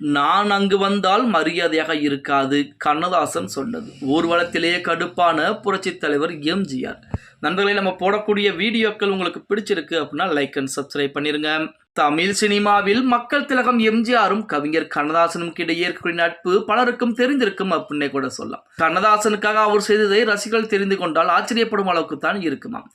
நான் அங்கு வந்தால் மரியாதையாக இருக்காது கண்ணதாசன் சொன்னது. ஊர்வலத்திலேயே கடுப்பான புரட்சித் தலைவர் எம்ஜிஆர். நண்பர்களே நம்ம போடக்கூடிய வீடியோக்கள் உங்களுக்கு பிடிச்சிருக்கு அப்படின்னா லைக் அண்ட் சப்ஸ்கிரைப் பண்ணிடுங்க தமிழ் சினிமாவில் மக்கள் திலகம் எம்ஜிஆரும் கவிஞர் கண்ணதாசனும் இடையே இருக்கக்கூடிய நட்பு பலருக்கும் தெரிந்திருக்கும் அப்படின்னே கூட சொல்லலாம். கண்ணதாசனுக்காக அவர் செய்ததை ரசிகர்கள் தெரிந்து கொண்டால் ஆச்சரியப்படும் அளவுக்கு தான் இருக்குமாம்.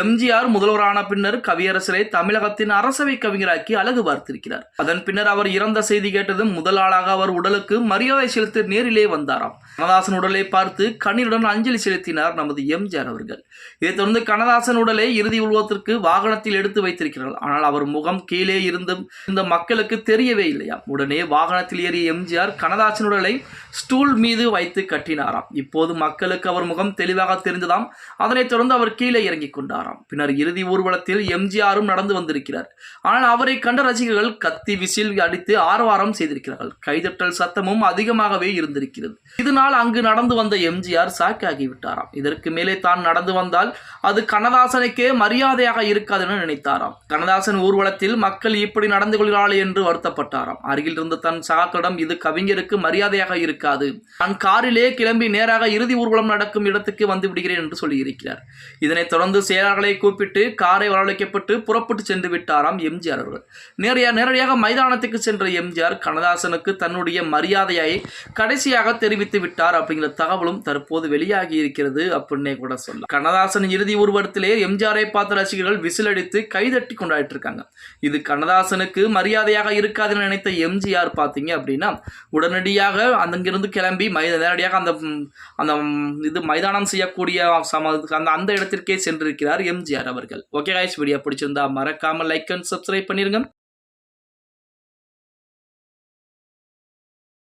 எம்ஜிஆர் முதல்வரான பின்னர் கவியரசரை தமிழகத்தின் அரசவை கவிஞராக்கி அழகு பார்த்திருக்கிறார். அதன் பின்னர் அவர் இறந்த செய்தி கேட்டதும் முதல் ஆளாக அவர் உடலுக்கு மரியாதை செலுத்த நேரிலே வந்தாராம். கண்ணதாசன் உடலை பார்த்து கண்ணீருடன் அஞ்சலி செலுத்தினார் நமது எம்ஜிஆர் அவர்கள். இதைத் தொடர்ந்து கண்ணதாசன் உடலை இறுதி உருவத்திற்கு வாகனத்தில் எடுத்து வைத்திருக்கிறார்கள். ஆனால் அவர் முகம் கீழே இருந்தும் இந்த மக்களுக்கு தெரியவே இல்லையா? உடனே வாகனத்தில் ஏறிய எம்ஜிஆர் கண்ணதாசன் உடலை ஸ்டூல் மீது வைத்து கட்டினாராம். இப்போது மக்களுக்கு அவர் முகம் தெளிவாக தெரிந்ததாம். அதனைத் தொடர்ந்து அவர் கீழே இறங்கிக் கொண்டாராம். பின்னர் இறுதி ஊர்வலத்தில் எம்ஜிஆரும் நடந்து வந்திருக்கிறார். ஆனால் அவரை கண்ட ரசிகர்கள் கத்தி விசில் அடித்து ஆரவாரம் செய்திருக்கிறார்கள். கைதட்டல் சத்தமும் அதிகமாகவே இருந்திருக்கிறது. இதனால் அங்கு நடந்து வந்த எம்ஜிஆர் சாக்காகிவிட்டாராம் இதற்கு மேலே தான் நடந்து வந்தால் அது கண்ணதாசனுக்கே மரியாதையாக இருக்காது என நினைத்தாராம். கண்ணதாசன் ஊர்வலத்தில் மக்கள் இப்படி நடந்து கொள்கிறார்கள் என்று வருத்தப்பட்டாராம். அருகில் இருந்த தன் சகாக்களிடம் இது கவிஞருக்கு மரியாதையாக இருக்காது. நான் காரிலே கிளம்பி நேராக இறுதி ஊர்வலம் நடக்கும் இடத்துக்கு வந்து விடுகிறேன் என்று சொல்லியிருக்கிறார். இதனைத் தொடர்ந்து செயலாளர்களை கூப்பிட்டு காரை வரவழைக்கப்பட்டு புறப்பட்டு சென்று விட்டாராம் எம்ஜிஆர் அவர்கள். நேரையா நேரடியாக மைதானத்துக்கு சென்ற எம்ஜிஆர் கண்ணதாசனுக்கு தன்னுடைய மரியாதையை கடைசியாக தெரிவித்து விட்டார். அப்படிங்கிற தகவலும் தற்போது வெளியாகி இருக்கிறது அப்படின்னே கூட சொல்லலாம். கண்ணதாசன் இறுதி ஊர்வலத்திலே எம்ஜிஆரை பார்த்த ரசிகர்கள் விசில் அடித்து கைதட்டி கொண்டாடிட்டு இருக்காங்க. இது கண்ணதாசனுக்கு மரியாதையாக இருக்காதுன்னு நினைத்த எம்ஜிஆர் பார்த்தீங்க அப்படின்னா உடனடியாக அங்கிருந்து கிளம்பி மைத நேரடியாக அந்த அந்த இது மைதானம் செய்யக்கூடிய சம அந்த அந்த இடத்திற்கே சென்றிருக்கிறார் எம்ஜிஆர் அவர்கள். ஓகே காய்ஸ் வீடியோ பிடிச்சிருந்தா மறக்காம லைக் அண்ட் சப்ஸ்கிரைப் பண்ணிருங்க.